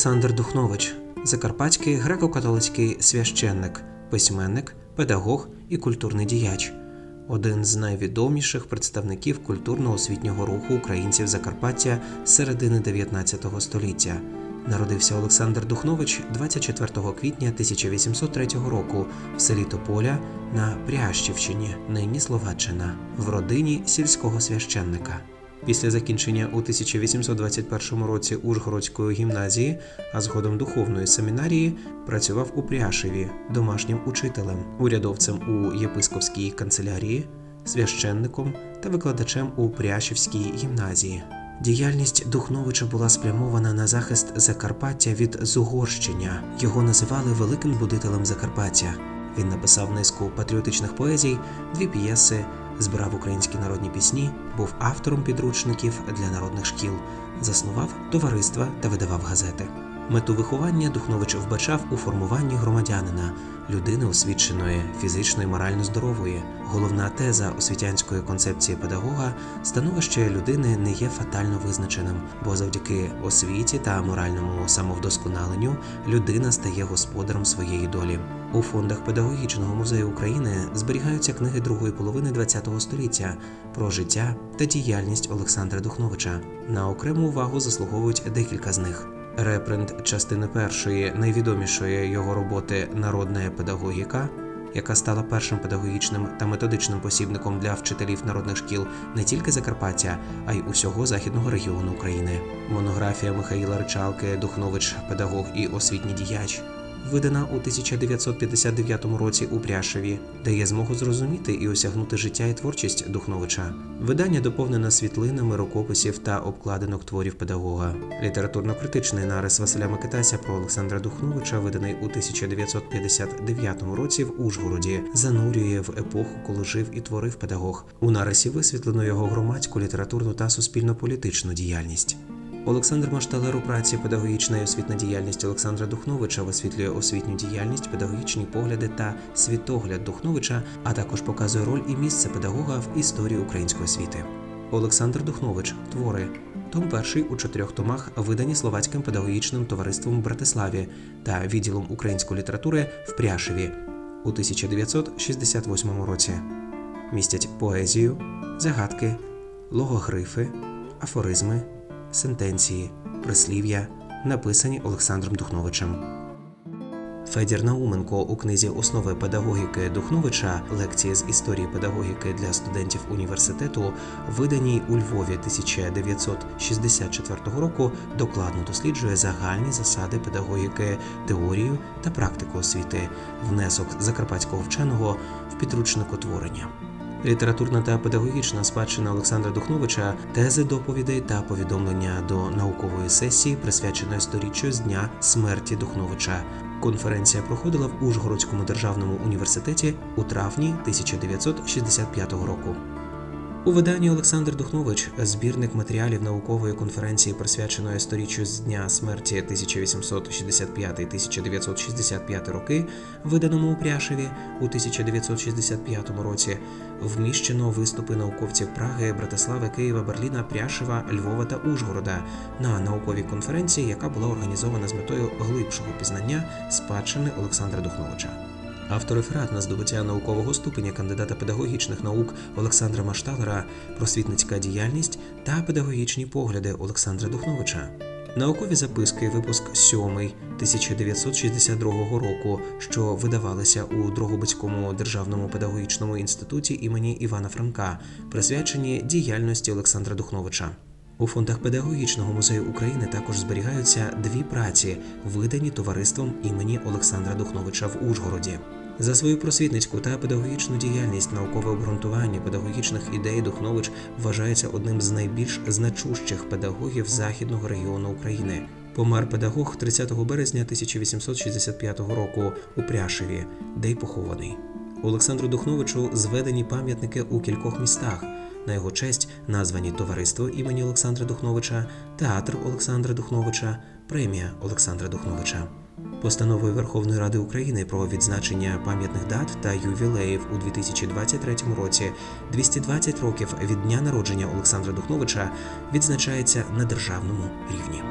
Олександр Духнович, закарпатський греко-католицький священник, письменник, педагог і культурний діяч, один з найвідоміших представників культурно-освітнього руху українців Закарпаття середини 19 століття. Народився Олександр Духнович 24 квітня 1803 року в селі Тополя на Прящівщині, нині Словаччина, в родині сільського священника. Після закінчення у 1821 році Ужгородської гімназії, а згодом духовної семінарії, працював у Пряшеві домашнім учителем, урядовцем у єпископській канцелярії, священником та викладачем у Пряшівській гімназії. Діяльність Духновича була спрямована на захист Закарпаття від зугорщення. Його називали великим будителем Закарпаття. Він написав низку патріотичних поезій, дві п'єси, збирав українські народні пісні, був автором підручників для народних шкіл, заснував товариства та видавав газети. Мету виховання Духнович вбачав у формуванні громадянина, людини освіченої, фізично і морально здорової. Головна теза освітянської концепції педагога становище людини не є фатально визначеним, бо завдяки освіті та моральному самовдосконаленню людина стає господарем своєї долі. У фондах педагогічного музею України зберігаються книги другої половини ХХ століття про життя та діяльність Олександра Духновича. На окрему увагу заслуговують декілька з них. Репринт частини першої найвідомішої його роботи Народна педагогіка, яка стала першим педагогічним та методичним посібником для вчителів народних шкіл не тільки Закарпаття, а й усього західного регіону України. Монографія Михаїла Ричалки Духнович, педагог і освітній діяч. Видана у 1959 році у Пряшеві, дає змогу зрозуміти і осягнути життя і творчість Духновича. Видання доповнено світлинами рукописів та обкладинок творів педагога. Літературно-критичний нарис Василя Микитася про Олександра Духновича, виданий у 1959 році в Ужгороді, занурює в епоху, коли жив і творив педагог. У нарисі висвітлено його громадську, літературну та суспільно-політичну діяльність. Олександр Машталер у праці педагогічна і освітна діяльність Олександра Духновича висвітлює освітню діяльність, педагогічні погляди та світогляд Духновича, а також показує роль і місце педагога в історії української освіти. Олександр Духнович твори. Том перший у чотирьох томах видані словацьким педагогічним товариством в Братиславі та відділом української літератури в Пряшеві у 1968 році. Містять поезію, загадки, логогрифи, афоризми сентенції, прислів'я, написані Олександром Духновичем. Федір Науменко у книзі Основи педагогіки Духновича лекції з історії педагогіки для студентів університету, виданій у Львові 1964 року, докладно досліджує загальні засади педагогіки, теорію та практику освіти, внесок закарпатського вченого в підручник утворення. Літературна та педагогічна спадщина Олександра Духновича, тези доповідей та повідомлення до наукової сесії, присвяченої сторіччю з дня смерті Духновича. Конференція проходила в Ужгородському державному університеті у травні 1965 року. У виданні Олександр Духнович збірник матеріалів наукової конференції, присвяченої сторіччю з дня смерті 1865-1965 роки, виданому у Пряшеві у 1965 році, вміщено виступи науковців Праги, Братислави, Києва, Берліна, Пряшева, Львова та Ужгорода на науковій конференції, яка була організована з метою глибшого пізнання спадщини Олександра Духновича. Автореферат на здобуття наукового ступеня кандидата педагогічних наук Олександра Машталера, просвітницька діяльність та педагогічні погляди Олександра Духновича. Наукові записки, випуск 7 1962 року, що видавалися у Дрогобицькому державному педагогічному інституті імені Івана Франка, присвячені діяльності Олександра Духновича. У фондах педагогічного музею України також зберігаються дві праці, видані товариством імені Олександра Духновича в Ужгороді. За свою просвітницьку та педагогічну діяльність наукове обґрунтування педагогічних ідей Духнович вважається одним з найбільш значущих педагогів західного регіону України. Помер педагог 30 березня 1865 року у Пряшеві, де й похований. Олександру Духновичу зведені пам'ятники у кількох містах. На його честь названі товариство імені Олександра Духновича, театр Олександра Духновича, премія Олександра Духновича. Постановою Верховної Ради України про відзначення пам'ятних дат та ювілеїв у 2023 році 220 років від дня народження Олександра Духновича відзначається на державному рівні.